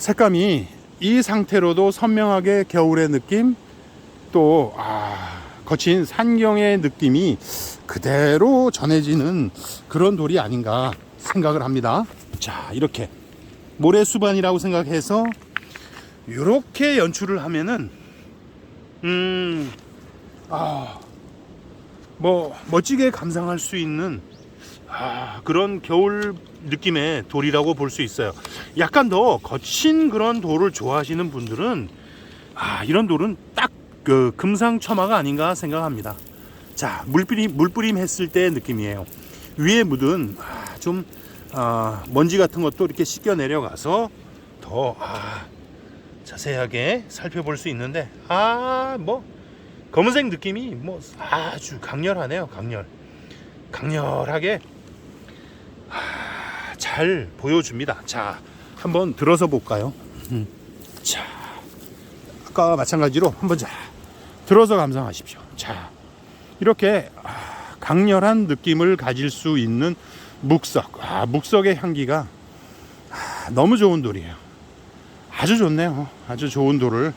색감이 이 상태로도 선명하게 겨울의 느낌 또 아, 거친 산경의 느낌이 그대로 전해지는 그런 돌이 아닌가 생각을 합니다. 자, 이렇게 모래수반이라고 생각해서 이렇게 연출을 하면은 음, 아, 뭐 멋지게 감상할 수 있는 아, 그런 겨울 느낌의 돌이라고 볼 수 있어요. 약간 더 거친 그런 돌을 좋아하시는 분들은 아, 이런 돌은 딱 그 금상첨화가 아닌가 생각합니다. 자, 물뿌림 물뿌림 했을 때의 느낌이에요. 위에 묻은 아, 좀 아, 먼지 같은 것도 이렇게 씻겨 내려가서 더 아, 자세하게 살펴볼 수 있는데 아, 뭐 검은색 느낌이 뭐 아주 강렬하네요. 강렬. 강렬하게 아, 잘 보여줍니다. 자, 한번 들어서 볼까요? 음. 자, 아까 마찬가지로 한번 자 들어서 감상하십시오. 자, 이렇게 아, 강렬한 느낌을 가질 수 있는 묵석. 아, 묵석의 향기가 아, 너무 좋은 돌이에요. 아주 좋네요. 아주 좋은 돌을